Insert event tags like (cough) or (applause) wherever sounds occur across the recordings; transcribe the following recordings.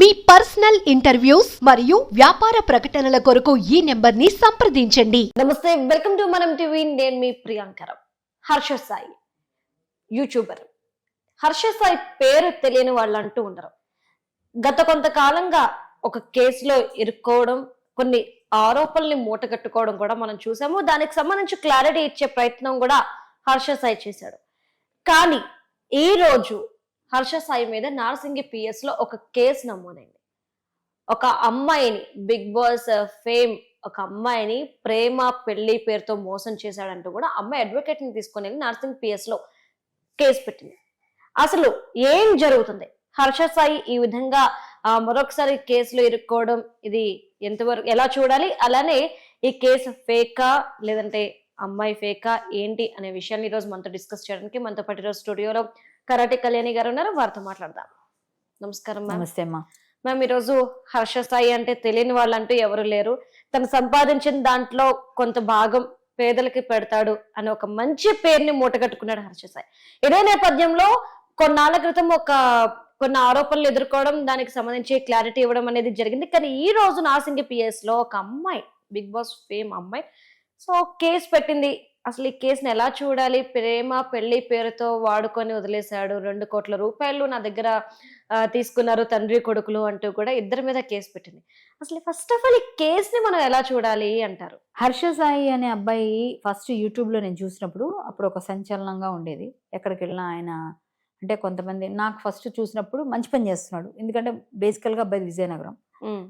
మీ personal interviews మరియు వ్యాపార ప్రకటనల కొరకు ఈ నెంబర్ని సంప్రదించండి. నమస్తే వెల్కమ్ టు మనం టీవీ. నేను మీ ప్రియాంకరం హర్ష సాయి యూట్యూబర్. హర్ష సాయి పేరు తెలియని వాళ్ళు అంటూ ఉండరు. గత కొంతకాలంగా ఒక కేసులో ఇరుక్కోవడం కొన్ని ఆరోపణల్ని మూటగట్టుకోవడం కూడా మనం చూసాము. దానికి సంబంధించి క్లారిటీ ఇచ్చే ప్రయత్నం కూడా హర్ష సాయి చేశాడు. కానీ ఈ రోజు హర్ష సాయి మీద నార్సింగి పిఎస్లో ఒక కేసు నమోదైంది. ఒక అమ్మాయిని బిగ్ బాస్ ఫేమ్ ఒక అమ్మాయిని ప్రేమ పెళ్ళి పేరుతో మోసం చేశాడంటూ కూడా అమ్మాయి అడ్వకేట్ని వెళ్ళి నర్సింగ్ పిఎస్లో కేసు పెట్టింది. అసలు ఏం జరుగుతుంది? హర్ష సాయి ఈ విధంగా మరొకసారి కేసులో ఇరుక్కోవడం ఇది ఎంతవరకు ఎలా చూడాలి? అలానే ఈ కేసు ఫేకా లేదంటే అమ్మాయి ఫేకా ఏంటి అనే విషయాన్ని ఈ రోజు మనతో డిస్కస్ చేయడానికి మనతో పాటు ఈరోజు స్టూడియోలో కరాటే కళ్యాణి గారు ఉన్నారు వారితో మాట్లాడదాం. నమస్కారం నమస్తే అమ్మా. మ్యామ్ ఈరోజు హర్ష సాయి అంటే తెలియని వాళ్ళంటూ ఎవరు లేరు. తను సంపాదించిన దాంట్లో కొంత భాగం పేదలకి పెడతాడు అనే ఒక మంచి పేరుని మూటగట్టుకున్నాడు హర్ష సాయి. ఇదే నేపథ్యంలో కొన్నాళ్ళ క్రితం ఒక కొన్ని ఆరోపణలు ఎదుర్కోవడం దానికి సంబంధించి క్లారిటీ ఇవ్వడం అనేది జరిగింది. కానీ ఈ రోజు నాసింగి పిఎస్లో ఒక అమ్మాయి బిగ్ బాస్ ఫేమ్ అమ్మాయి సో కేసు పెట్టింది. అసలు ఈ కేసుని ఎలా చూడాలి? ప్రేమ పెళ్ళి పేరుతో వాడుకొని వదిలేశాడు. రెండు కోట్ల రూపాయలు నా దగ్గర తీసుకున్నారు తండ్రి కొడుకులు అంటూ కూడా ఇద్దరి మీద కేసు పెట్టింది. అసలు ఫస్ట్ ఆఫ్ ఆల్ ఈ కేసుని మనం ఎలా చూడాలి అంటారు? హర్ష సాయి అనే అబ్బాయి ఫస్ట్ యూట్యూబ్లో నేను చూసినప్పుడు అప్పుడు ఒక సంచలనంగా ఉండేది. ఎక్కడికి వెళ్ళినా ఆయన అంటే కొంతమంది నాకు ఫస్ట్ చూసినప్పుడు మంచి పని చేస్తున్నాడు. ఎందుకంటే బేసికల్గా అబ్బాయి విజయనగరం.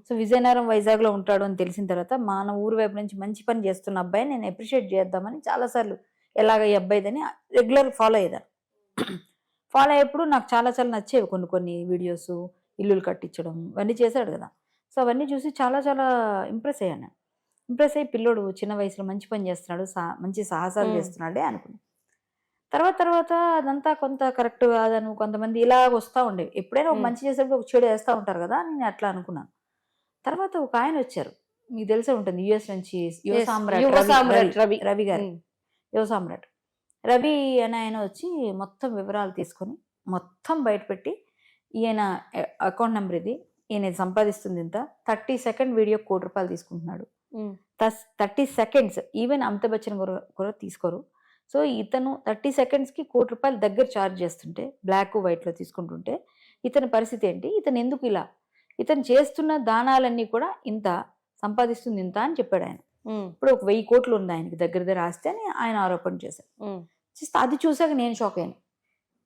సో విజయనగరం వైజాగ్లో ఉంటాడు అని తెలిసిన తర్వాత మన ఊరు వైపు నుంచి మంచి పని చేస్తున్న అబ్బాయి నేను అప్రిషియేట్ చేద్దామని చాలాసార్లు ఎలాగ ఈ అబ్బాయిదని రెగ్యులర్ ఫాలో అయ్యేదాన్ని ఫాలో అయ్యేప్పుడు నాకు చాలా చాలా నచ్చేవి కొన్ని కొన్ని వీడియోస్ ఇల్లులు కట్టించడం ఇవన్నీ చేశాడు కదా. సో అవన్నీ చూసి చాలా చాలా ఇంప్రెస్ అయ్యాను ఇంప్రెస్ అయ్యి పిల్లోడు చిన్న వయసులో మంచి పని చేస్తున్నాడు సా మంచి సాహసాలు. చేస్తున్నాడే అనుకున్నాను తర్వాత తర్వాత అదంతా కొంత కరెక్ట్ కాదను కొంతమంది ఇలా వస్తూ ఉండేవి. ఎప్పుడైనా ఒక. మంచి చేసేప్పుడు ఒక చెడు వేస్తూ ఉంటారు కదా నేను అట్లా అనుకున్నాను. తర్వాత ఒక ఆయన వచ్చారు మీకు తెలిసే ఉంటుంది యుఎస్ నుంచి యువ సామ్రాట్ రవి- రవి. గారు. యువ సామ్రాట్ రవి అని ఆయన వచ్చి మొత్తం వివరాలు తీసుకొని మొత్తం బయటపెట్టి ఈయన అకౌంట్ నెంబర్ ఇది ఈయన సంపాదిస్తుంది ఇంత థర్టీ సెకండ్ వీడియో కోటి రూపాయలు తీసుకుంటున్నాడు. Thirty seconds even Amitabh Bachchan కూడా తీసుకోరు సో ఇతను థర్టీ సెకండ్స్కి కోటి రూపాయలు దగ్గర ఛార్జ్ చేస్తుంటే బ్లాక్ వైట్లో తీసుకుంటుంటే ఇతని పరిస్థితి ఏంటి ఇతను ఎందుకు ఇలా ఇతను చేస్తున్న దానాలన్నీ కూడా ఇంత సంపాదిస్తుంది ఇంత అని చెప్పాడు ఆయన. ఇప్పుడు ఒక వెయ్యి కోట్లు ఉంది ఆయనకి దగ్గర దగ్గర ఆస్తి అని ఆయన ఆరోపణ చేశారు. చూస్తే అది చూసాక నేను షాక్ అయ్యాను.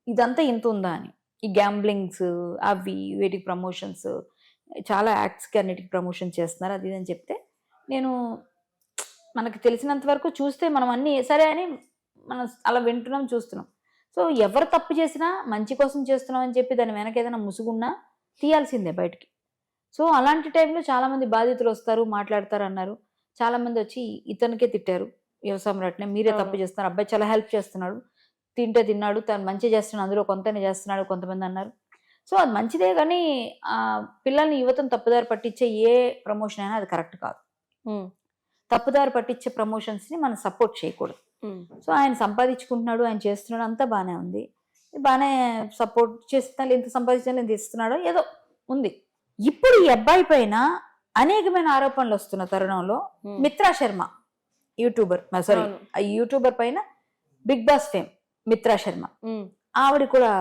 ఇదంతా ఇంత ఉందా అని. ఈ గ్యాంబ్లింగ్స్ అవి వీటికి ప్రమోషన్స్ చాలా యాక్ట్స్కి అన్నిటికి ప్రమోషన్ చేస్తున్నారు అది ఇది అని చెప్తే నేను మనకి తెలిసినంత వరకు చూస్తే మనం అన్నీ సరే అని మనం అలా వింటున్నాం చూస్తున్నాం. సో ఎవరు తప్పు చేసినా మంచి కోసం చేస్తున్నాం అని చెప్పి దాని వెనక ఏదైనా ముసుగున్నా తీయాల్సిందే బయటికి. సో అలాంటి టైంలో చాలామంది బాధితులు వస్తారు మాట్లాడతారు అన్నారు చాలామంది వచ్చి ఇతనికే తిట్టారు. వ్యవసాయం రాట్నే మీరే తప్పు. చేస్తున్నారు. అబ్బాయి చాలా హెల్ప్ చేస్తున్నాడు. తింటే తిన్నాడు తను మంచి చేస్తున్నాడు అందులో కొంతనే చేస్తున్నాడు కొంతమంది అన్నారు. సో అది మంచిదే కానీ ఆ పిల్లల్ని యువతను తప్పుదారి పట్టించే ఏ ప్రమోషన్ అయినా అది కరెక్ట్ కాదు. తప్పుదారి పట్టించే ప్రమోషన్స్ని మనం సపోర్ట్ చేయకూడదు. సో ఆయన సంపాదించుకుంటున్నాడు ఆయన చేస్తున్నాడు అంతా బాగానే ఉంది. బాగానే సపోర్ట్ చేస్తున్నాడు ఎంత సంపాదించాలి ఎంత ఇస్తున్నాడో ఏదో ఉంది. ఇప్పుడు ఈ అబ్బాయి పైన అనేకమైన ఆరోపణలు వస్తున్న తరుణంలో ఉమ్. Mitra Sharma YouTuber sorry YouTuber పైన Bigg Boss fame Mitra Sharma um. ఆవిడ కూడా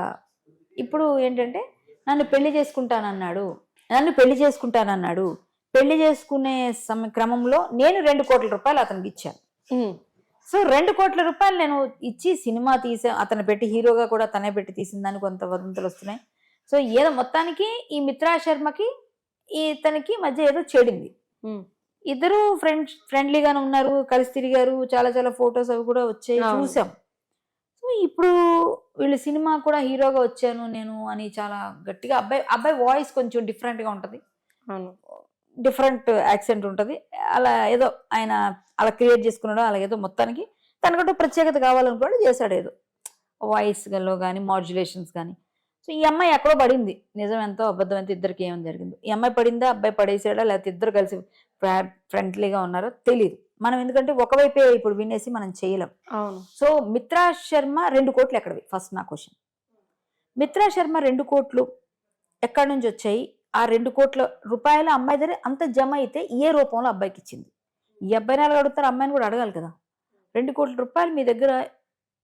ఇప్పుడు ఏంటంటే నన్ను పెళ్ళి చేసుకుంటానన్నాడు నన్ను పెళ్ళి చేసుకుంటానన్నాడు పెళ్ళి చేసుకునే సమ క్రమంలో నేను రెండు కోట్ల రూపాయలు అతనికి ఇచ్చాను ఉమ్. సో రెండు కోట్ల రూపాయలు నేను ఇచ్చి సినిమా తీసా అతను పెట్టి హీరోగా కూడా తనే పెట్టి తీసిందని కొంత వదంతులు వస్తున్నాయి సో ఏదో మొత్తానికి ఈ మిత్రా శర్మకి ఇతనికి మధ్య ఏదో చెడింది. ఇద్దరు ఫ్రెండ్ ఫ్రెండ్లీగానే ఉన్నారు కలిసి తిరిగారు చాలా చాలా ఫొటోస్ అవి కూడా వచ్చాయి. చూసాం. సో ఇప్పుడు వీళ్ళు సినిమా కూడా హీరోగా వచ్చాను నేను అని చాలా గట్టిగా అబ్బాయి అబ్బాయి వాయిస్ కొంచెం different గా ఉంటది. డిఫరెంట్ యాక్సెంట్ ఉంటుంది. అలా ఏదో ఆయన అలా క్రియేట్ చేసుకున్నాడు అలా ఏదో మొత్తానికి తనకంటూ ప్రత్యేకత కావాలనుకున్నాడు చేశాడు ఏదో. వాయిస్లో కానీ మాడ్యులేషన్స్ కానీ సో ఈ అమ్మాయి ఎక్కడో పడింది. నిజం ఎంతో అబద్ధం ఎంతో ఇద్దరికి ఏమని జరిగింది? ఈ అమ్మాయి పడిందా? అబ్బాయి పడేసాడా లేకపోతే ఇద్దరు కలిసి ఫ్రెండ్లీగా ఉన్నారో? తెలియదు మనం ఎందుకంటే ఒకవైపే ఇప్పుడు వినేసి మనం చేయలేం. సో మిత్రా శర్మ రెండు కోట్లు ఎక్కడవి? ఫస్ట్ నా క్వశ్చన్. మిత్రా శర్మ రెండు కోట్లు ఎక్కడి నుంచి వచ్చాయి? ఆ రెండు కోట్ల రూపాయల అమ్మాయి దగ్గర అంత జమ అయితే ఏ రూపంలో అబ్బాయికి ఇచ్చింది? ఈ అబ్బాయిని ఎలా అడుగుతారు అమ్మాయిని కూడా అడగాలి కదా. రెండు కోట్ల రూపాయలు మీ దగ్గర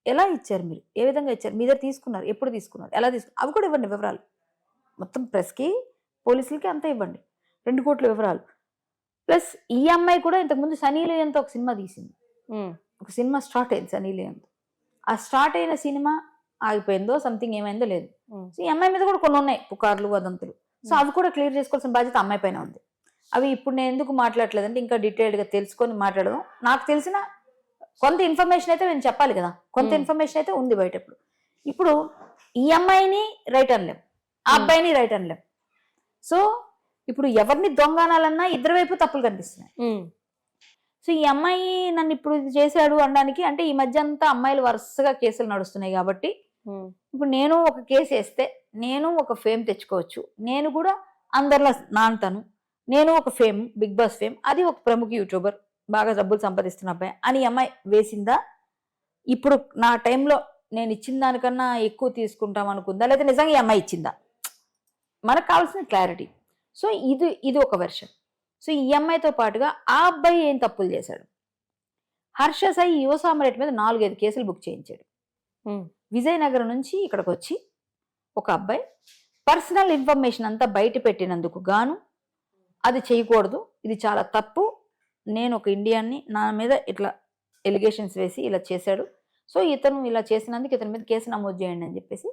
ఎలా ఇచ్చారు మీరు? ఏ విధంగా ఇచ్చారు? మీ దగ్గర తీసుకున్నారు. ఎప్పుడు తీసుకున్నారు? ఎలా తీసుకున్నారు? అవి కూడా ఇవ్వండి వివరాలు. మొత్తం ప్రెస్కి పోలీసులకి అంతా ఇవ్వండి. రెండు కోట్ల వివరాలు. ప్లస్ ఈ అమ్మాయి కూడా ఇంతకుముందు సనీ లియోన్తో ఒక సినిమా తీసింది. ఒక సినిమా స్టార్ట్ అయింది సనీ లియోన్తో ఆ స్టార్ట్ అయిన సినిమా ఆగిపోయిందో సంథింగ్ ఏమైందో లేదు. సో ఈ అమ్మాయి మీద కూడా కొన్ని ఉన్నాయి పుకార్లు వదంతులు. సో అవి కూడా క్లియర్ చేసుకోవాల్సిన బాధ్యత అమ్మాయి పైన ఉంది. అవి ఇప్పుడు నేను ఎందుకు మాట్లాడలేదంటే ఇంకా డీటెయిల్డ్గా తెలుసుకొని మాట్లాడదాం. నాకు తెలిసిన కొంత ఇన్ఫర్మేషన్ అయితే నేను చెప్పాలి కదా. కొంత Hmm. ఇన్ఫర్మేషన్ అయితే ఉంది బయట ఇప్పుడు ఇప్పుడు ఈ అమ్మాయిని రైట్ అనలేం ఆ Hmm. అబ్బాయిని రైట్ అనలేం సో ఇప్పుడు ఎవరిని దొంగనాలన్నా ఇద్దరు వైపు తప్పులు కనిపిస్తున్నాయి. ఉమ్, సో ఈ అమ్మాయి నన్ను ఇప్పుడు ఇది చేశాడు అనడానికి అంటే ఈ మధ్య అంతా అమ్మాయిలు వరుసగా కేసులు నడుస్తున్నాయి కాబట్టి ఇప్పుడు నేను ఒక కేసు వేస్తే నేను ఒక ఫేమ్ తెచ్చుకోవచ్చు. నేను కూడా అందరిలో నానుతాను. నేను ఒక ఫేమ్ బిగ్ బాస్ ఫేమ్ అది ఒక ప్రముఖ యూట్యూబర్ బాగా డబ్బులు సంపాదిస్తున్న అబ్బాయి అని అమ్మాయి వేసిందా? ఇప్పుడు నా టైంలో నేను ఇచ్చిన దానికన్నా ఎక్కువ తీసుకుంటాం అనుకుందా? లేదా నిజంగా ఈ అమ్మాయి ఇచ్చిందా? మనకు కావాల్సిన క్లారిటీ సో ఇది ఇది ఒక వెర్షన్ సో ఈ అమ్మాయితో పాటుగా ఆ అబ్బాయి ఏం తప్పులు చేశాడు? హర్ష సాయి యువ సామ్రాట్ మీద నాలుగైదు కేసులు బుక్ చేయించాడు. ఉమ్, విజయనగరం నుంచి ఇక్కడికి వచ్చి ఒక అబ్బాయి పర్సనల్ ఇన్ఫర్మేషన్ అంతా బయట పెట్టినందుకు గాను అది చేయకూడదు. ఇది చాలా తప్పు. నేను ఒక ఇండియాన్ని నా మీద ఇట్లా ఎలిగేషన్స్ వేసి ఇలా చేశాడు. సో ఇతను ఇలా చేసినందుకు ఇతని మీద కేసు నమోదు చేయండి అని చెప్పేసి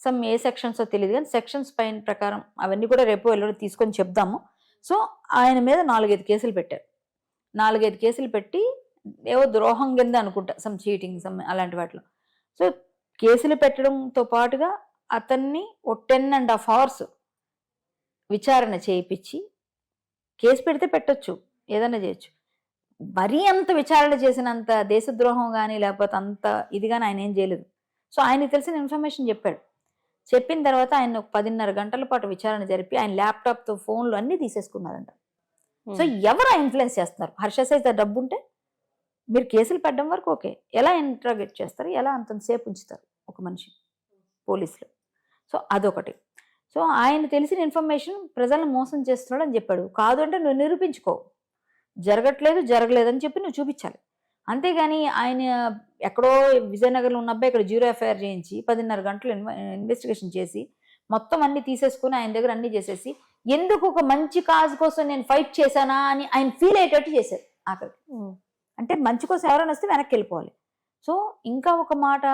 సమ్ ఏ సెక్షన్స్ తెలియదు కానీ సెక్షన్స్ పైన ప్రకారం అవన్నీ కూడా రేపు ఎల్లుండి తీసుకొని చెప్దాము. సో ఆయన మీద నాలుగైదు కేసులు పెట్టారు. నాలుగైదు కేసులు పెట్టి ఏవో ద్రోహం కింద అనుకుంటా సమ్ చీటింగ్ సమ్ అలాంటి వాటిలో. సో కేసులు పెట్టడంతో పాటుగా అతన్ని ఓ టెన్ అండ్ హాఫ్ అవర్స్ విచారణ చేయించి కేసు పెడితే పెట్టొచ్చు. ఏదైనా చేయొచ్చు. మరీ అంత విచారణ చేసినంత దేశద్రోహం కానీ లేకపోతే అంత ఇది కానీ ఆయన ఏం చేయలేదు. సో ఆయనకి తెలిసిన ఇన్ఫర్మేషన్ చెప్పాడు. చెప్పిన తర్వాత ఆయన ఒక పదిన్నర గంటల పాటు విచారణ జరిపి ఆయన ల్యాప్టాప్తో ఫోన్లు అన్నీ తీసేసుకున్నారంట. సో ఎవరు ఆ ఇన్ఫ్లుయెన్స్ చేస్తున్నారు? హర్ష సైజ్ డబ్బు ఉంటే మీరు కేసులు పెట్టడం వరకు ఓకే. ఎలా ఇంట్రాగేట్ చేస్తారు? ఎలా అంతంతసేపు ఉంచుతారు ఒక మనిషి పోలీసులు? సో అదొకటి. సో ఆయన తెలిసిన ఇన్ఫర్మేషన్ ప్రజలను మోసం చేస్తున్నాడు అని చెప్పాడు. కాదు అంటే నువ్వు నిరూపించుకో. జరగట్లేదు జరగలేదు అని చెప్పి నువ్వు చూపించాలి. అంతేగాని ఆయన ఎక్కడో విజయనగర్లో ఉన్న అబ్బాయి ఇక్కడ జీరో ఎఫ్ఐఆర్ చేయించి పదిన్నర గంటలు ఇన్వెస్టిగేషన్ చేసి మొత్తం అన్ని తీసేసుకుని ఆయన దగ్గర అన్ని చేసేసి ఎందుకు ఒక మంచి కాజ్ కోసం నేను ఫైట్ చేశానా అని ఆయన ఫీల్ అయ్యేటట్టు చేశారు ఆఖరికి. అంటే మంచి కోసం ఎవరైనా వస్తే వెనక్కి వెళ్ళిపోవాలి. సో ఇంకా ఒక మాట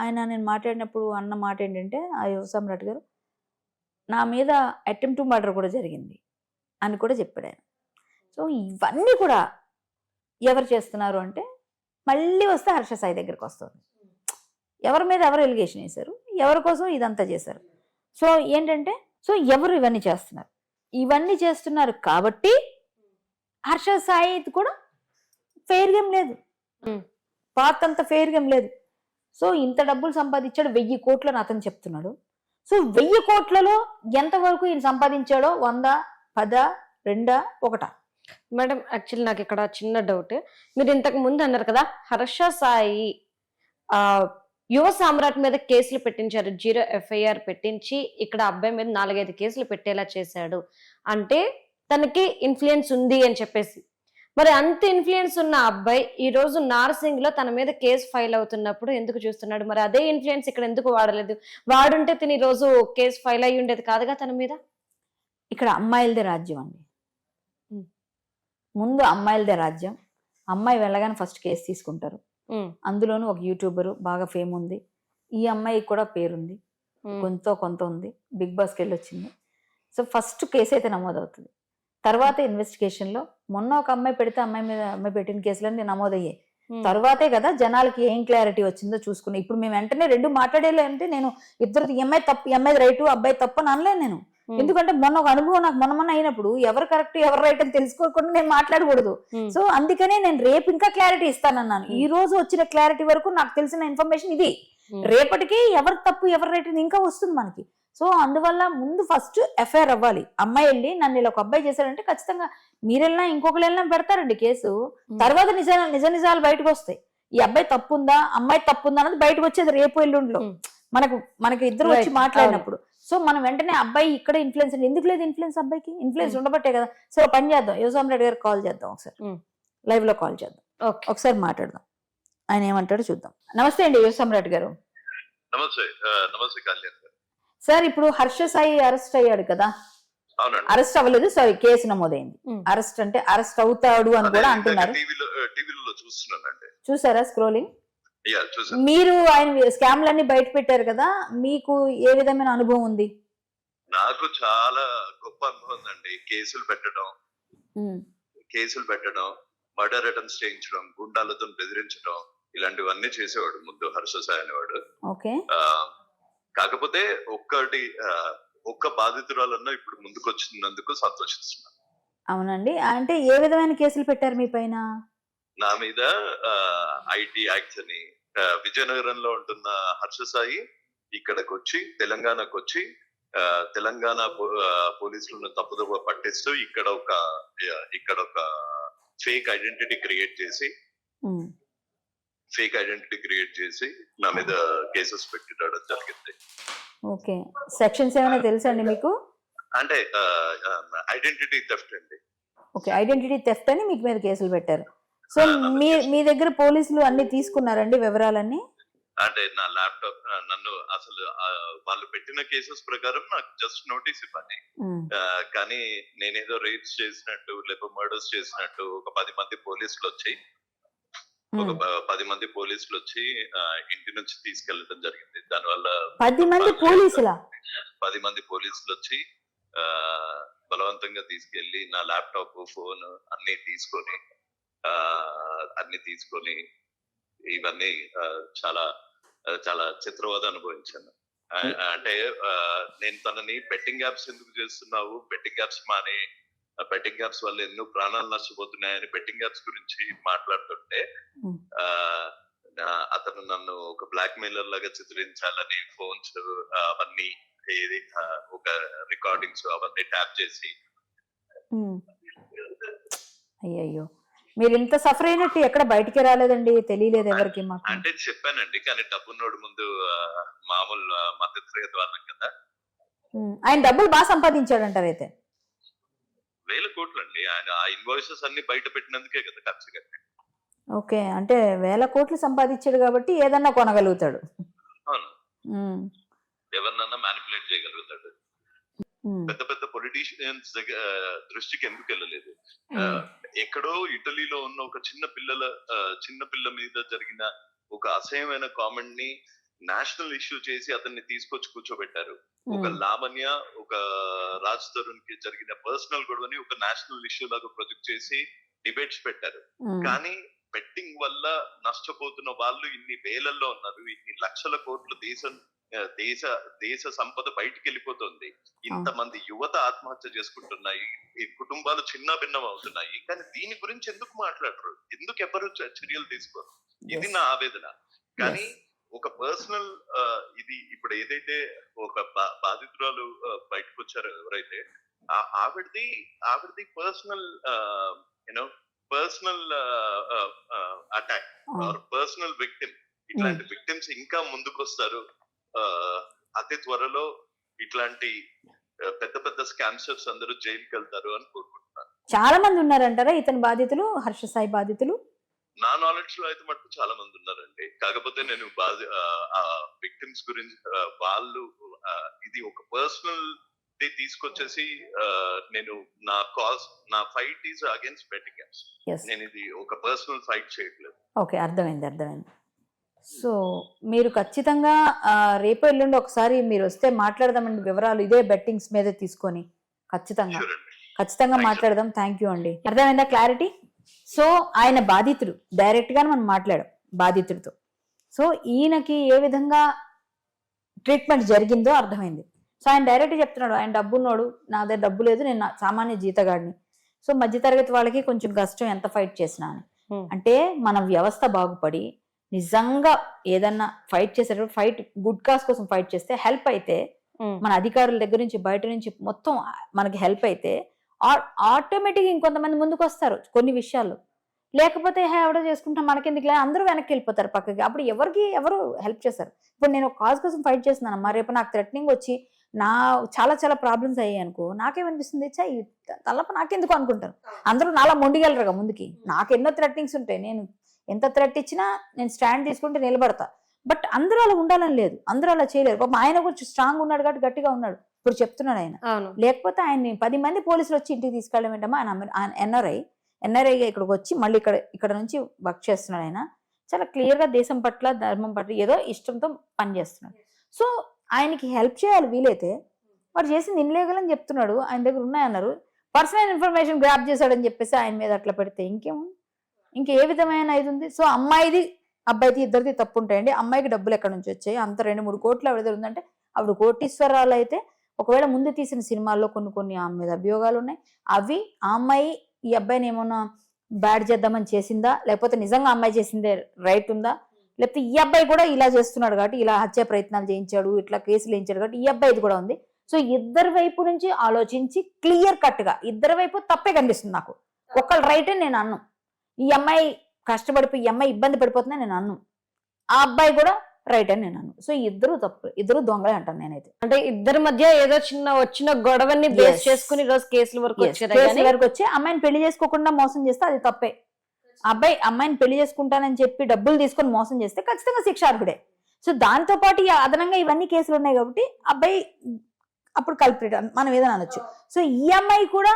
ఆయన నేను మాట్లాడినప్పుడు అన్న మాట ఏంటంటే ఆ యువ సమ్రాట్ గారు నా మీద అటెంప్ట్ మర్డర్ కూడా జరిగింది అని కూడా చెప్పాడు ఆయన. సో ఇవన్నీ కూడా ఎవరు చేస్తున్నారు అంటే మళ్ళీ వస్తే హర్ష సాయి దగ్గరికి వస్తుంది. ఎవరి మీద ఎవరు ఎలిగేషన్ వేశారు? ఎవరి కోసం ఇదంతా చేశారు? సో ఏంటంటే సో ఎవరు ఇవన్నీ చేస్తున్నారు? ఇవన్నీ చేస్తున్నారు కాబట్టి హర్ష సాయి కూడా ఫెయిర్ గేమ్ లేదు. పాత అంత ఫెయిర్ గేమ్ లేదు. సో ఇంత డబ్బులు సంపాదించాడు వెయ్యి కోట్లని అతను చెప్తున్నాడు. సో వెయ్యి కోట్లలో ఎంతవరకు ఈయన సంపాదించాడో వంద పద రెండా ఒకటా? మేడం యాక్చువల్లీ నాకు ఇక్కడ చిన్న డౌట్. మీరు ఇంతకు ముందు అన్నారు కదా హర్ష సాయి ఆ యువ సామ్రాట్ మీద కేసులు పెట్టించారు జీరో ఎఫ్ఐఆర్ పెట్టించి ఇక్కడ అబ్బాయి మీద నాలుగైదు కేసులు పెట్టేలా చేశాడు. అంటే తనకి ఇన్ఫ్లుయెన్స్ ఉంది అని చెప్పేసి. మరి అంత ఇన్ఫ్లుయెన్స్ ఉన్న అబ్బాయి ఈ రోజు నార్సింగ్లో తన మీద కేసు ఫైల్ అవుతున్నప్పుడు ఎందుకు చూస్తున్నాడు? మరి అదే ఇన్ఫ్లుయెన్స్ ఇక్కడ ఎందుకు వాడలేదు? వాడుంటే తిని రోజు కేసు ఫైల్ అయ్యి ఉండేది కాదుగా తన మీద? ఇక్కడ అమ్మాయిలదే రాజ్యం అండి. ముందు అమ్మాయిలదే రాజ్యం. అమ్మాయి వెళ్ళగానే ఫస్ట్ కేసు తీసుకుంటారు. అందులోనూ ఒక యూట్యూబరు బాగా ఫేమ్ ఉంది. ఈ అమ్మాయికి కూడా పేరుంది. కొంత కొంత ఉంది. బిగ్ బాస్కి వెళ్ళి వచ్చింది సో ఫస్ట్ కేసు అయితే నమోదవుతుంది. తర్వాత ఇన్వెస్టిగేషన్లో మొన్న ఒక అమ్మాయి పెడితే అమ్మాయి మీద అమ్మాయి పెట్టిన కేసులన్నీ నమోదయ్యాయి. తర్వాతే కదా జనాలకి ఏం క్లారిటీ వచ్చిందో చూసుకుని ఇప్పుడు మేము వెంటనే రెండు మాట్లాడేలే అంటే నేను ఇద్దరు ఈ అమ్మాయి తప్పు అమ్మాయి రైట్ అబ్బాయి తప్పు అని అనలేను నేను. ఎందుకంటే మొన్న ఒక అనుభవం నాకు మొన్న మొన్న అయినప్పుడు ఎవరు కరెక్ట్ ఎవరు రైట్ అని తెలుసుకోకుండా నేను మాట్లాడకూడదు. సో అందుకనే నేను రేపు ఇంకా క్లారిటీ ఇస్తానన్నాను. Hmm. ఈ రోజు వచ్చిన క్లారిటీ వరకు నాకు తెలిసిన ఇన్ఫర్మేషన్ ఇది. రేపటికి ఎవరు తప్పు ఎవరు రైట్ అని ఇంకా వస్తుంది మనకి. సో అందువల్ల ముందు ఫస్ట్ ఎఫ్ఐఆర్ అవ్వాలి. అమ్మాయి వెళ్ళి నన్ను ఇలా ఒక అబ్బాయి చేశారంటే ఖచ్చితంగా మీరు వెళ్ళినా ఇంకొకరు వెళ్ళినా పెడతారండి కేసు. తర్వాత నిజ నిజ నిజాలు బయటకు వస్తాయి. ఈ అబ్బాయి తప్పుందా అమ్మాయి తప్పుందా అన్నది బయటకు వచ్చేది రేపు ఎల్లుండిలో. మనకు మనకి ఇద్దరు వచ్చి. మాట్లాడినప్పుడు. సో మనం వెంటనే అబ్బాయి ఇక్కడ ఇన్ఫ్లుయెన్స్ ఎందుకు లేదు ఇన్ఫ్లుయెన్స్ అబ్బాయికి? ఇన్ఫ్లుయెన్స్ ఉండబట్టే కదా. సరే ఒక పని చేద్దాం. యువసాం రెడ్డి గారికి కాల్ చేద్దాం ఒకసారి. లైవ్లో కాల్ చేద్దాం. ఓకే. ఒకసారి మాట్లాడదాం. ఆయన ఏమంటాడో చూద్దాం. నమస్తే అండి యువసాం రెడ్డి గారు. నమస్తే ఆ, నమస్తే కళ్యాణ్ గారు. సార్ ఇప్పుడు హర్ష సాయి అరెస్ట్ అయ్యాడు కదా. అవునండి. అరెస్ట్ అవ్వలేదు. సారీ కేసు నమోదైంది. అరెస్ట్ అంటే అరెస్ట్ అవుతాడు అని కూడా అంటున్నారు. చూసారా స్క్రోలింగ్? మీరు ఆయన స్కామ్లన్నీ బయట పెట్టారు కదా మీకు ఏ విధమైన అనుభవం ఉంది? నాకు చాలా గొప్ప అనుభవం ఉందండి. కేసులు పెట్టడం కేసులు పెట్టడం మర్డర్ అటెంప్ట్స్ చేయించడం గుండాలతో బెదిరించడం ఇలాంటివన్నీ చేసేవాడు ముందు హర్ష సాయి అనేవాడు. కాకపోతే ఒక్కటి ఒక్క బాధితురాలన్నా ఇప్పుడు ముందుకు వచ్చినందుకు సంతోషిస్తున్నాను. అవునండి. అంటే ఏ విధమైన కేసులు పెట్టారు మీ పైన? నా మీద ఐటీ యాక్ట్స్ అని విజయనగరంలో ఉంటున్న హర్ష సాయి ఇక్కడికి వచ్చి తెలంగాణకు వచ్చి తెలంగాణ పోలీసులను తప్పుదోవ పట్టిస్తూ ఇక్కడ ఒక ఇక్కడ ఒక ఫేక్ ఐడెంటిటీ క్రియేట్ చేసి. ఫేక్ ఐడెంటిటీ క్రియేట్ చేసి నా మీద కేసెస్ పెట్టడం జరిగింది. ఓకే. సెక్షన్స్ ఏమైనా తెలుసా అండి మీకు? అంటే ఐడెంటిటీ థెఫ్ట్ అండి. ఓకే. ఐడెంటిటీ థెఫ్ట్ అని మీకు మీద కేసులు పెట్టారు. సో మీ మీ దగ్గర పోలీసులు అన్ని తీసుకున్నారండి వివరాలన్నీ? అంటే నా ల్యాప్టాప్ నన్ను అసలు వాళ్ళు పెట్టిన కేసెస్ ప్రకారం నాకు జస్ట్ నోటీస్. ఆ, కానీ నేనేదో రేప్స్ చేసినట్టు లేకపోతే మర్డర్స్ చేసినట్టు ఒక పది మంది పోలీసులు వచ్చి ఒక పది మంది పోలీసులు వచ్చి ఇంటి నుంచి తీసుకెళ్ళడం జరిగింది. దానివల్ల పది మంది పోలీసులా? పది మంది పోలీసులు వచ్చి బలవంతంగా తీసుకెళ్ళి నా ల్యాప్టాప్ ఫోన్ అన్ని తీసుకొని అన్ని తీసుకొని ఇవన్నీ చాలా చాలా చిత్రవద అనుభవించాను అంటే నేను తనని బెట్టింగ్ యాప్స్ ఎందుకు చేస్తున్నావు బెట్టింగ్ యాప్స్ మానే బెట్టింగ్ యాప్స్ వల్ల ఎన్నో ప్రాణాలు నష్టపోతున్నాయని బెట్టింగ్ యాప్స్ గురించి మాట్లాడుతుంటే. ఆ అతను నన్ను ఒక బ్లాక్ మెయిలర్ లాగా చిత్రించాలని ఫోన్స్ అవన్నీ ఏది ఒక రికార్డింగ్స్ అవన్నీ ట్యాప్ చేసి ఉమ్. మీరు ఇంత సఫర్ అయినట్టు ఎక్కడ బయటికి రాలేదండి? తెలియలేదు ఎవరికి మాకు. అంటే చెప్పానండి కానీ డబ్బున్నోడు ముందు మామూలు మద్దతు వాళ్ళం కదా. ఆయన డబ్బులు బాగా సంపాదించాడంటారు అయితే వేల కోట్లు అండి ఆయన ఆ ఇన్వాయిసెస్ అన్ని బయట పెట్టినందుకే కదా ఖర్చు ఓకే. అంటే వేల కోట్లు సంపాదించాడు కాబట్టి ఏదన్నా కొనగలుగుతాడు. అవును. ఎవరినన్నా మ్యానిపులేట్ చేయగలుగుతాడు. పెద్ద పెద్ద పొలిటీషియన్స్ దగ్గర దృష్టికి ఎందుకు వెళ్ళలేదు. ఎక్కడో ఇటలీలో ఉన్న ఒక చిన్న పిల్లల చిన్న పిల్ల మీద జరిగిన ఒక అసహ్యమైన కామెంట్ని నేషనల్ ఇష్యూ చేసి అతన్ని తీసుకొచ్చి కూర్చోబెట్టారు ఒక. లావణ్య ఒక రాజ్ తరుణ్కి జరిగిన పర్సనల్ గొడవని ఒక నేషనల్ ఇష్యూ లాగా ప్రొజెక్ట్ చేసి డిబేట్స్ పెట్టారు. కానీ బెట్టింగ్ వల్ల నష్టపోతున్న వాళ్ళు ఇన్ని వేలల్లో ఉన్నారు. ఇన్ని లక్షల కోట్ల దేశం దేశ దేశ సంపద బయటికి వెళ్ళిపోతుంది ఇంతమంది యువత ఆత్మహత్య చేసుకుంటున్నాయి. ఈ కుటుంబాలు చిన్న భిన్నం అవుతున్నాయి. కానీ దీని గురించి ఎందుకు మాట్లాడరు? ఎందుకు ఎవరు చర్యలు తీసుకోరు? ఇది. నా ఆవేదన. కానీ ఒక పర్సనల్ ఇది ఇప్పుడు ఏదైతే ఒక బా- బాధితురాలు బయటకు వచ్చారో ఎవరైతే ఆవిడది ఆవిడది personal you know personal attack. Or personal victim ఇట్లాంటి విక్టిమ్స్ ఇంకా ముందుకు వస్తారు ఆ, అతి త్వరలో ఇట్లాంటి ఆ, పెద్ద పెద్ద స్కామ్సర్స్ అందరూ జైలుకి వెళ్తారు అని కోరుకుంటున్నాను. చాలా మంది ఉన్నారంటారా ఇతని బాధితులు? హర్ష సాయి బాధితులు? నా నాలెడ్జ్లో అయితే మటుకు చాలా మంది ఉన్నారండి. కాకపోతే నేను విక్టిమ్స్ గురించి వాళ్ళు ఇది ఒక పర్సనల్ ది తీసుకొచ్చేసి నేను నా కాజ్ నా fight is against betting apps నేను ఇది ఒక పర్సనల్ ఫైట్ చేయట్లేదు. ఓకే అర్థమైంది అర్థమైంది. సో మీరు ఖచ్చితంగా రేపు ఎల్లుండి ఒకసారి మీరు వస్తే మాట్లాడదామండి వివరాలు ఇదే బెట్టింగ్స్ మీదే తీసుకొని. ఖచ్చితంగా. ఖచ్చితంగా. మాట్లాడదాం. థ్యాంక్ యూ అండి. అర్థమైందా? క్లారిటీ సో ఆయన బాధితుడు. డైరెక్ట్గా మనం మాట్లాడాం బాధితుడితో. సో ఈయనకి ఏ విధంగా ట్రీట్మెంట్ జరిగిందో అర్థమైంది. సో ఆయన డైరెక్ట్ చెప్తున్నాడు ఆయన డబ్బున్నోడు నా దగ్గర డబ్బు లేదు నేను సామాన్య జీతగాడిని. సో మధ్యతరగతి వాళ్ళకి కొంచెం కష్టం ఎంత ఫైట్ చేసినా అని. అంటే మన వ్యవస్థ బాగుపడి నిజంగా ఏదన్నా ఫైట్ చేసేటప్పుడు ఫైట్ గుడ్ కాస్ కోసం ఫైట్ చేస్తే హెల్ప్ అయితే. మన అధికారుల దగ్గర నుంచి బయట నుంచి మొత్తం మనకి హెల్ప్ అయితే ఆటోమేటిక్గా ఇంకొంతమంది ముందుకు వస్తారు కొన్ని విషయాల్లో లేకపోతే హే ఎవడో చేసుకుంటాం మనకెందుకు అందరూ వెనక్కి వెళ్ళిపోతారు పక్కకి. అప్పుడు ఎవరికి ఎవరు హెల్ప్ చేస్తారు? ఇప్పుడు నేను కాజ్ కోసం ఫైట్ చేస్తున్నాను మరి రేపు నాకు థ్రెటనింగ్ వచ్చి నా చాలా చాలా ప్రాబ్లమ్స్ అయ్యాయి అనుకో నాకేమనిపిస్తుంది చా ఈ తలప నాకెందుకు అనుకుంటాను అందరూ నాలా మొండిగలరుగా ముందుకి. నాకు ఎన్నో థ్రెట్టింగ్స్ ఉంటాయి. నేను ఎంత థ్రెట్ ఇచ్చినా నేను స్టాండ్ తీసుకుంటే నిలబడతా. బట్ అందరూ అలా ఉండాలని లేదు. అందరూ అలా చేయలేరు. పాపం ఆయన కొంచెం స్ట్రాంగ్ ఉన్నాడు కాబట్టి గట్టిగా ఉన్నాడు. ఇప్పుడు చెప్తున్నాడు ఆయన. లేకపోతే ఆయన్ని పది మంది పోలీసులు వచ్చి ఇంటికి తీసుకెళ్ళడం ఏంటమ్మా? ఆయన ఆయన ఎన్ఆర్ఐ. ఎన్ఆర్ఐగా ఇక్కడికి వచ్చి మళ్ళీ ఇక్కడ ఇక్కడ నుంచి వర్క్ చేస్తున్నాడు ఆయన. చాలా క్లియర్గా దేశం పట్ల ధర్మం పట్ల ఏదో ఇష్టంతో పనిచేస్తున్నాడు. సో ఆయనకి హెల్ప్ చేయాలి వీలైతే. వాడు చేసింది ఇన్లీగల్ అని చెప్తున్నాడు. ఆయన దగ్గర ఉన్నాయన్నారు. పర్సనల్ ఇన్ఫర్మేషన్ గ్రాప్ చేశాడని చెప్పేసి ఆయన మీద అట్లా పెడితే ఇంకేం? ఇంకే విధమైన ఇది ఉంది? సో అమ్మాయిది అబ్బాయిది ఇద్దరిది తప్పు ఉంటాయండి అమ్మాయికి డబ్బులు ఎక్కడి నుంచి వచ్చాయి? అంత రెండు మూడు కోట్లు ఆవిడ దగ్గర ఉందంటే ఆవిడ కోటీశ్వరాలు అయితే ఒకవేళ ముందు తీసిన సినిమాల్లో కొన్ని కొన్ని ఆమె మీద అభియోగాలు ఉన్నాయి. అవి ఆ అమ్మాయి ఈ అబ్బాయిని ఏమన్నా బ్యాడ్ చేద్దామని చేసిందా? లేకపోతే నిజంగా అమ్మాయి చేసిందే రైట్ ఉందా? లేకపోతే ఈ అబ్బాయి కూడా ఇలా చేస్తున్నాడు కాబట్టి ఇలా హత్య ప్రయత్నాలు చేయించాడు ఇట్లా కేసులు వేయించాడు కాబట్టి ఈ అబ్బాయిది కూడా ఉంది. సో ఇద్దరి వైపు నుంచి ఆలోచించి క్లియర్ కట్గా ఇద్దరి వైపు తప్పే కనిపిస్తుంది నాకు. ఒకళ్ళ రైట్ నేను అన్ను. ఈ అమ్మాయి కష్టపడిపోయి ఈ అమ్మాయి ఇబ్బంది పడిపోతుందని నేను అన్ను. ఆ అబ్బాయి కూడా రైట్ అని నేను అన్ను. సో ఇద్దరు తప్పు ఇద్దరు దొంగలే అంటాను నేనైతే. అంటే ఇద్దరి మధ్య ఏదో చిన్న వచ్చిన గొడవని బేస్. చేసుకుని రోజు కేసుల వరకు Yes, వచ్చారు కేసు కానీ వరకు వచ్చి అమ్మాయిని పెళ్ళి చేసుకోకుండా మోసం చేస్తే అది తప్పే. అబ్బాయి అమ్మాయిని పెళ్ళి చేసుకుంటానని చెప్పి డబ్బులు తీసుకొని మోసం చేస్తే ఖచ్చితంగా శిక్షార్హుడే సో దాంతో పాటు ఈ అదనంగా ఇవన్నీ కేసులు ఉన్నాయి కాబట్టి అబ్బాయి అప్పుడు కల్పిట్ మనం ఏదైనా అనొచ్చు. సో ఈ అమ్మాయి కూడా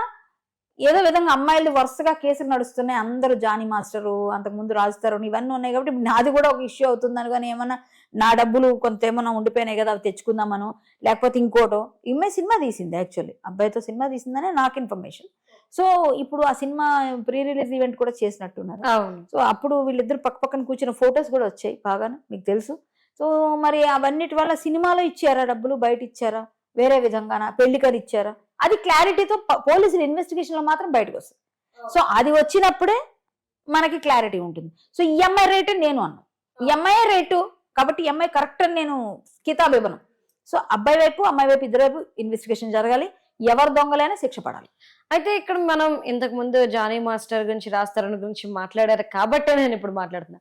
ఏదో విధంగా అమ్మాయిలు వరుసగా కేసులు నడుస్తున్నాయి అందరూ జానీ మాస్టరు అంతకుముందు రాజుతారు ఇవన్నీ ఉన్నాయి కాబట్టి నాది కూడా ఒక ఇష్యూ అవుతుందని కానీ ఏమన్నా నా డబ్బులు కొంత ఏమన్నా ఉండిపోయినాయి కదా అవి తెచ్చుకుందామను లేకపోతే ఇంకోటో. ఈ అమ్మాయి సినిమా తీసింది యాక్చువల్లీ అబ్బాయితో సినిమా తీసిందనే నాకు ఇన్ఫర్మేషన్ సో ఇప్పుడు ఆ సినిమా ప్రీ రిలీజ్ ఈవెంట్ కూడా చేసినట్టున్నారు. సో అప్పుడు వీళ్ళిద్దరు పక్క పక్కన కూర్చున్న ఫొటోస్ కూడా వచ్చాయి బాగానే మీకు తెలుసు. సో మరి అవన్నిటి వల్ల సినిమాలో ఇచ్చారా డబ్బులు బయట ఇచ్చారా? వేరే విధంగానా? పెళ్ళికని ఇచ్చారా? అది క్లారిటీతో పోలీసులు ఇన్వెస్టిగేషన్లో మాత్రం బయటకు వస్తుంది. సో అది వచ్చినప్పుడే మనకి క్లారిటీ ఉంటుంది. సో ఈఎంఐ రేటు నేను అన్నా. ఎంఐ రేటు కాబట్టి ఈ అమ్మాయి కరెక్ట్ అని నేను కితాబ్ ఇవ్వను సో అబ్బాయి వైపు అమ్మాయి వైపు ఇద్దరు వైపు ఇన్వెస్టిగేషన్ జరగాలి. ఎవరు దొంగలైనా శిక్ష పడాలి. అయితే ఇక్కడ మనం ఇంతకు ముందు జానీ మాస్టర్ గురించి రాస్తారణ గురించి మాట్లాడారు కాబట్టి నేను ఇప్పుడు మాట్లాడుతున్నా.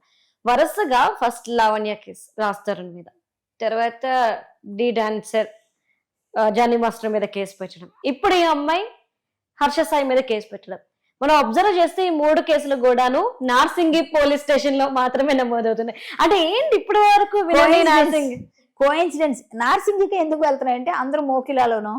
వరుసగా ఫస్ట్ లావణ్య కేసు రాస్తారణ మీద. తర్వాత డి డాన్సర్ జానీ మాస్టర్ మీద కేసు పెట్టడం. ఇప్పుడు ఈ అమ్మాయి హర్ష సాయి మీద కేసు పెట్టడం. మనం అబ్జర్వ్ చేస్తే ఈ మూడు కేసులు కూడాను నార్సింగి పోలీస్ స్టేషన్లో మాత్రమే నమోదవుతున్నాయి. అంటే ఏంటి ఇప్పటి వరకు. నార్సింగ్? కోయిన్సిడెన్స్ నార్సింగ్కి ఎందుకు వెళ్తున్నాయంటే అందరూ మోకిలాలోనో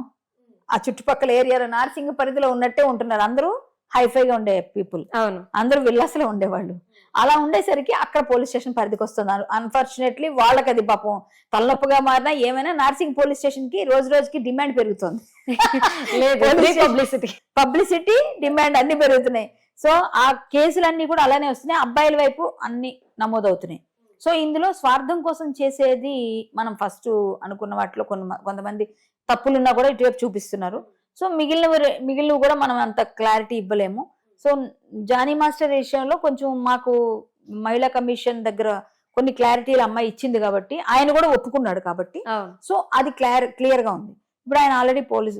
ఆ చుట్టుపక్కల ఏరియాలో నార్సింగ్ పరిధిలో ఉన్నట్టే ఉంటున్నారు అందరూ. హైఫైగా ఉండే పీపుల్. అవును. అందరూ విల్లాస్లో ఉండేవాళ్ళు. అలా ఉండేసరికి అక్కడ పోలీస్ స్టేషన్ పరిధికి వస్తున్నారు అన్ఫార్చునేట్లీ వాళ్ళకి అది పాపం తలనొప్పిగా మారినా ఏమైనా నార్సింగ్ పోలీస్ స్టేషన్కి రోజు రోజుకి డిమాండ్ పెరుగుతుంది. (laughs) పబ్లిసిటీ పబ్లిసిటీ డిమాండ్ అన్ని పెరుగుతున్నాయి. సో ఆ కేసులన్నీ కూడా అలానే వస్తున్నాయి. అబ్బాయిల వైపు అన్ని నమోదవుతున్నాయి. సో ఇందులో స్వార్థం కోసం చేసేది మనం ఫస్ట్ అనుకున్న వాటిలో కొన్ని కొంతమంది తప్పులున్నా కూడా ఇటువైపు చూపిస్తున్నారు. సో మిగిలిన మిగిలినవి కూడా మనం అంత క్లారిటీ ఇవ్వలేము. సో జానీ మాస్టర్ విషయంలో కొంచెం మాకు మహిళా కమిషన్ దగ్గర కొన్ని క్లారిటీలు అమ్మాయి ఇచ్చింది కాబట్టి ఆయన కూడా ఒప్పుకున్నాడు కాబట్టి సో అది క్లియర్ క్లియర్గా ఉంది. ఇప్పుడు ఆయన ఆల్రెడీ పోలీస్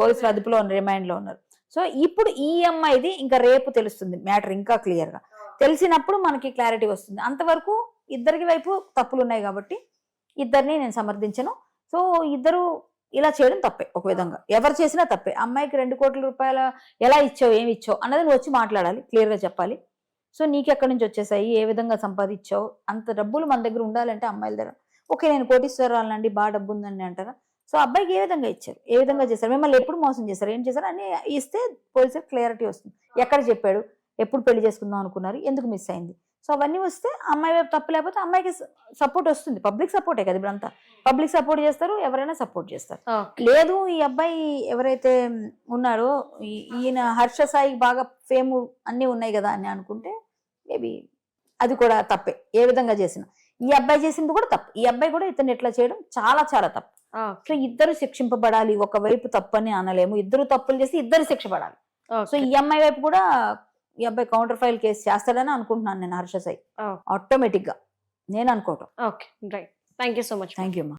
పోలీసుల అదుపులో ఉన్న రిమైండ్లో ఉన్నారు. సో ఇప్పుడు ఈ అమ్మాయిది ఇంకా రేపు తెలుస్తుంది మ్యాటర్ ఇంకా క్లియర్గా. తెలిసినప్పుడు మనకి క్లారిటీ వస్తుంది. అంతవరకు ఇద్దరికి వైపు తప్పులు ఉన్నాయి కాబట్టి ఇద్దరిని నేను సమర్థించను. సో ఇద్దరు ఇలా చేయడం తప్పే ఒక విధంగా. ఎవరు చేసినా తప్పే. అమ్మాయికి రెండు కోట్ల రూపాయల ఎలా ఇచ్చావు ఏమి ఇచ్చావు అన్నది నువ్వు వచ్చి మాట్లాడాలి క్లియర్గా చెప్పాలి. సో నీకు ఎక్కడి నుంచి వచ్చేసాయి ఏ విధంగా సంపాదించావు అంత డబ్బులు మన దగ్గర ఉండాలంటే అమ్మాయిల దగ్గర. ఓకే నేను కోటీశ్వరాలండి బాగా డబ్బు ఉందండి అంటారా? సో అబ్బాయికి ఏ విధంగా ఇచ్చారు? ఏ విధంగా చేశారు? మిమ్మల్ని ఎప్పుడు మోసం చేశారు? ఏం చేశారు? అని ఇస్తే పోలీసు క్లియరిటీ వస్తుంది. ఎక్కడ చెప్పాడు? ఎప్పుడు పెళ్ళి చేసుకుందాం అనుకున్నారు? ఎందుకు మిస్ అయింది? సో అవన్నీ వస్తే అమ్మాయి వైపు తప్పు లేకపోతే అమ్మాయికి సపోర్ట్ వస్తుంది. పబ్లిక్ సపోర్టే కదా ఇప్పుడంతా పబ్లిక్ సపోర్ట్ చేస్తారు ఎవరైనా సపోర్ట్ చేస్తారు. లేదు ఈ అబ్బాయి ఎవరైతే ఉన్నారో ఈయన హర్ష సాయి బాగా ఫేమ్ అన్నీ ఉన్నాయి కదా అని అనుకుంటే మేబీ అది కూడా తప్పే. ఏ విధంగా చేసిన. ఈ అబ్బాయి చేసింది కూడా తప్పు. ఈ అబ్బాయి కూడా ఇతను ఎట్లా చేయడం చాలా చాలా తప్పు. సో ఇద్దరు శిక్షింపబడాలి ఒకవైపు తప్పు అని అనలేము. ఇద్దరు తప్పులు చేసి ఇద్దరు శిక్ష పడాలి సో ఈ అమ్మాయి వైపు కూడా ఈ అబ్బాయి కౌంటర్ ఫైల్ కేసు చేస్తాడని అనుకుంటున్నాను నేను హర్ష సాయి. Oh. ఆటోమేటిక్గా. నేను అనుకోవటం. Okay. Right thank you so much thank you